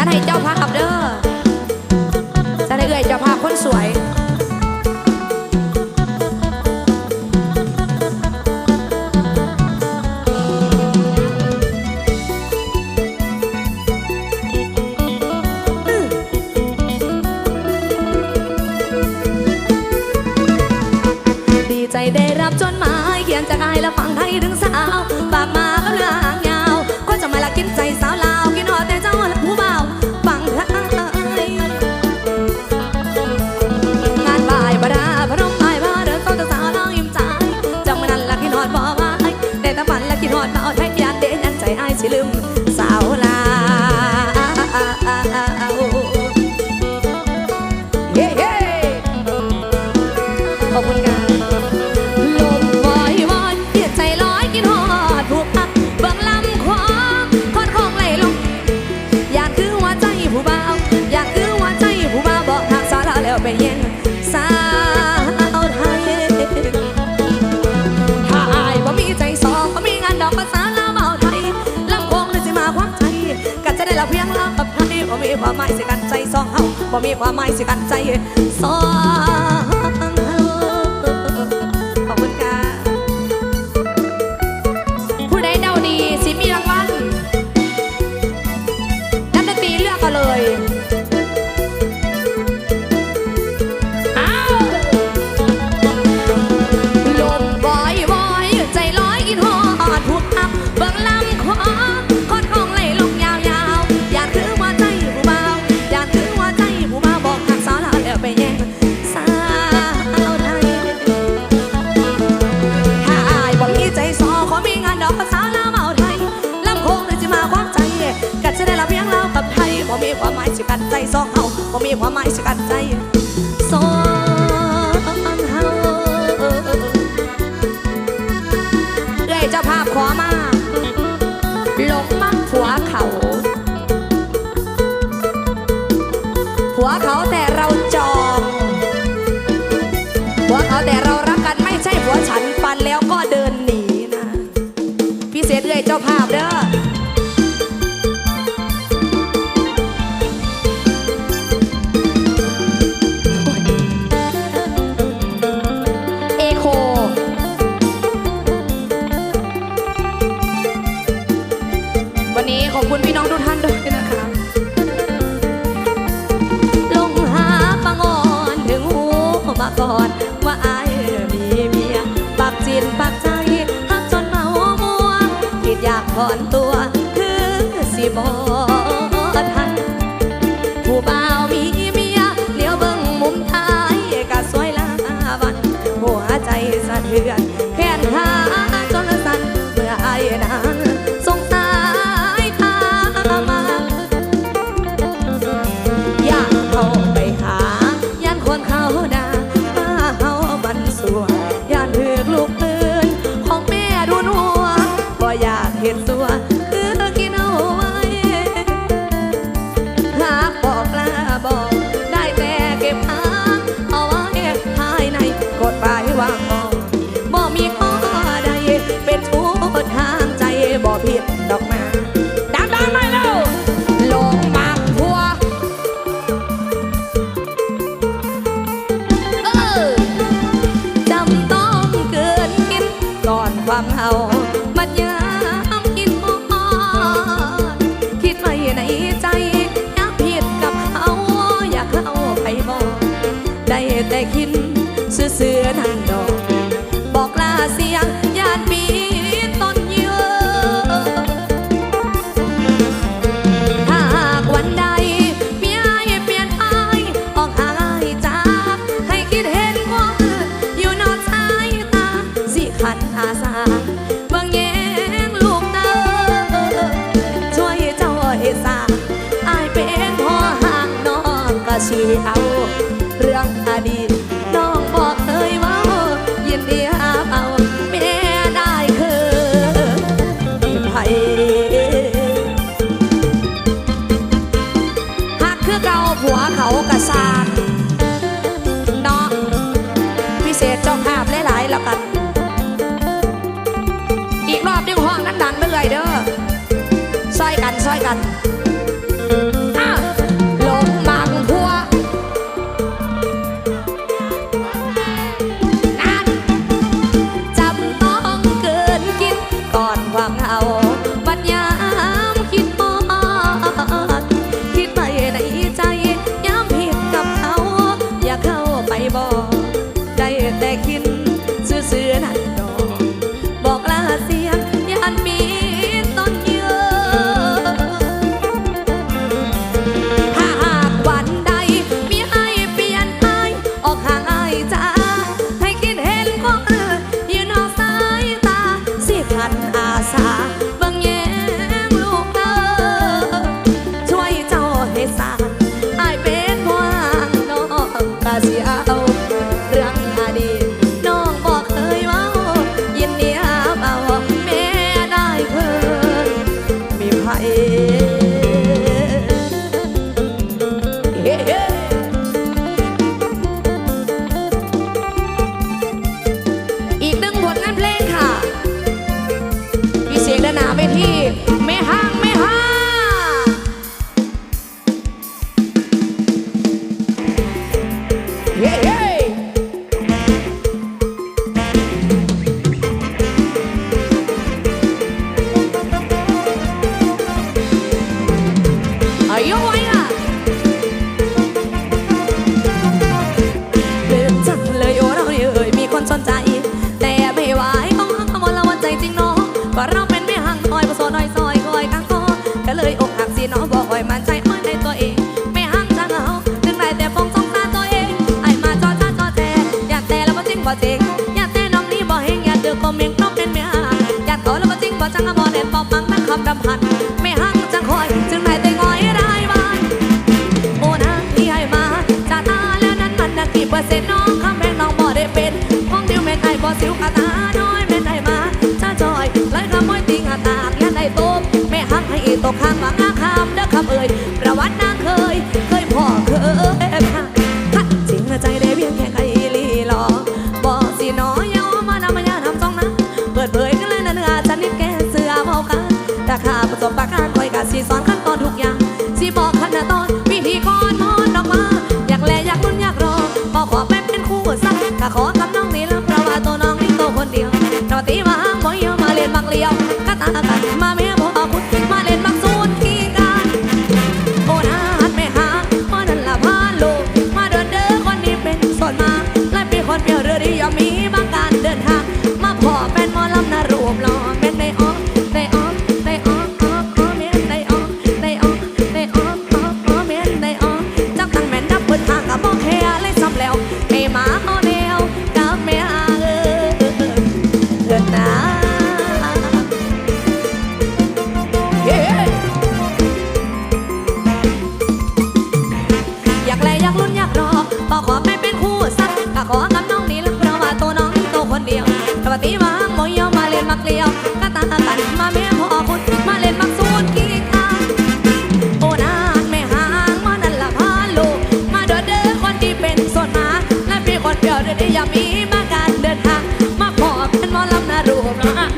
จัดให้เจ้าภาพเด้อจัดให้เอ่ยเจ้าภาพคนสวยดีใจได้รับจดหมายเขียนจากอายและฟังไทยถึงสาวฝากมาก็เรืองหาง มีความหมายสิกันใจสองเฮาบ่มีความหมายสิกันใจสอง ความหมายสิกันใจสองเฮาบ่มีความหมายสิกันใจสองเฮาเอ้ยเจ้าภาพขอมาหลงมักผัวเขาผัวเขาแต่เราจองผัวเขาแต่เรารักกันไม่ใช่ผัวฉันปันแล้วก็เดินหนีนะพี่เศษเอ้ยเจ้าภาพเด้อ ถอนตัวคือสิบอ เห็นตัวคือกินเอาไว้หากบอกลาบอก ได้แต่เก็บหาเอาไว้ภายในกดไปวางมองบ่มีข้อใดเป็นชู้ทางใจบ่ผิดดอกม ได้คิดเสื่อๆนั่นดอก บอกลาเสียงญาติปีต้นเยอะถ้าหากวันใดเมีอายเปลี่ยนไปออกหายจากให้คิดเห็นความอื่นอยู่นอกสายตา สิขันอาสาเบิ่งแยงลูกเตอช่วยเจ้าเฮ็ดสาอายเป็นพ่อห่างนองก็ชีเอา อบ นสนใจ แต่ไม่ไหวต้องหักขโมยละวันใจจริงน้องก็เราเป็นไม่ห่างคอยประสนอยซอยคอยกลางคอก็เลยอกหักสิน้องบอกอ่อยมันใจอ่อยในตัวเอง ไม่ห่างจังเอาถึงไรแต่ฟองสองตาตัวเองไอมาจอจ้าจอแจอยากแต่แล้วก็จริงบ่จริงอยากแต่น้องนี่บ่เฮงอยากเดือดก็เมงต้องเป็นไม่ห่างอยากขอแล้วก็จริงบ่จังเอาบ่เด็ดปอบมังตั้งคำรำพัน ปกติมาโมยมาเล่นมักเลียวกะตากันมาแม่พ่อคุณมาเล่นมักสูนกี่ครั้งโอ้นานไม่ห่างมานั่นละพาลูกมาเดินเดินคนที่เป็นส่วนมาและเป็นคนเดียวเดี๋ยวนี้ยามีมาการเดินทางมาขอเป็นมอลำนารูปแล้วอะเนใน